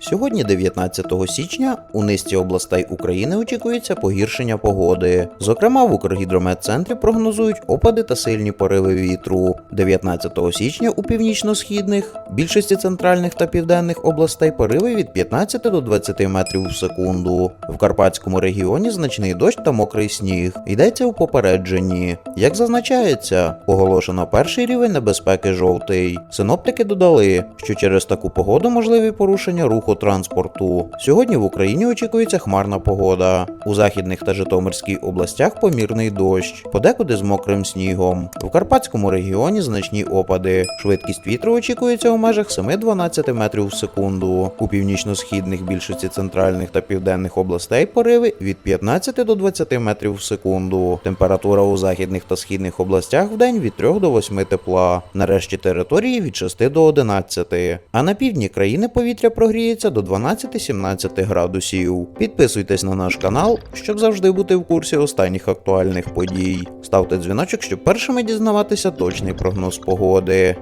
Сьогодні, 19 січня, у низці областей України очікується погіршення погоди. Зокрема, в Укргідрометцентрі прогнозують опади та сильні пориви вітру. 19 січня у північно-східних, більшості центральних та південних областей пориви від 15 до 20 метрів в секунду. В Карпатському регіоні значний дощ та мокрий сніг. Йдеться у попередженні. Як зазначається, оголошено перший рівень небезпеки жовтий. Синоптики додали, що через таку погоду можливі порушення руху транспорту. Сьогодні в Україні очікується хмарна погода. У західних та Житомирській областях помірний дощ, подекуди з мокрим снігом. В Карпатському регіоні значні опади. Швидкість вітру очікується у межах 7-12 метрів в секунду. У північно-східних більшості центральних та південних областей пориви від 15 до 20 метрів в секунду. Температура у західних та східних областях в день від 3 до 8 тепла. На решті території від 6 до 11. А на півдні країни повітря прогріється до 12-17 градусів. Підписуйтесь на наш канал, щоб завжди бути в курсі останніх актуальних подій. Ставте дзвіночок, щоб першими дізнаватися точний прогноз погоди.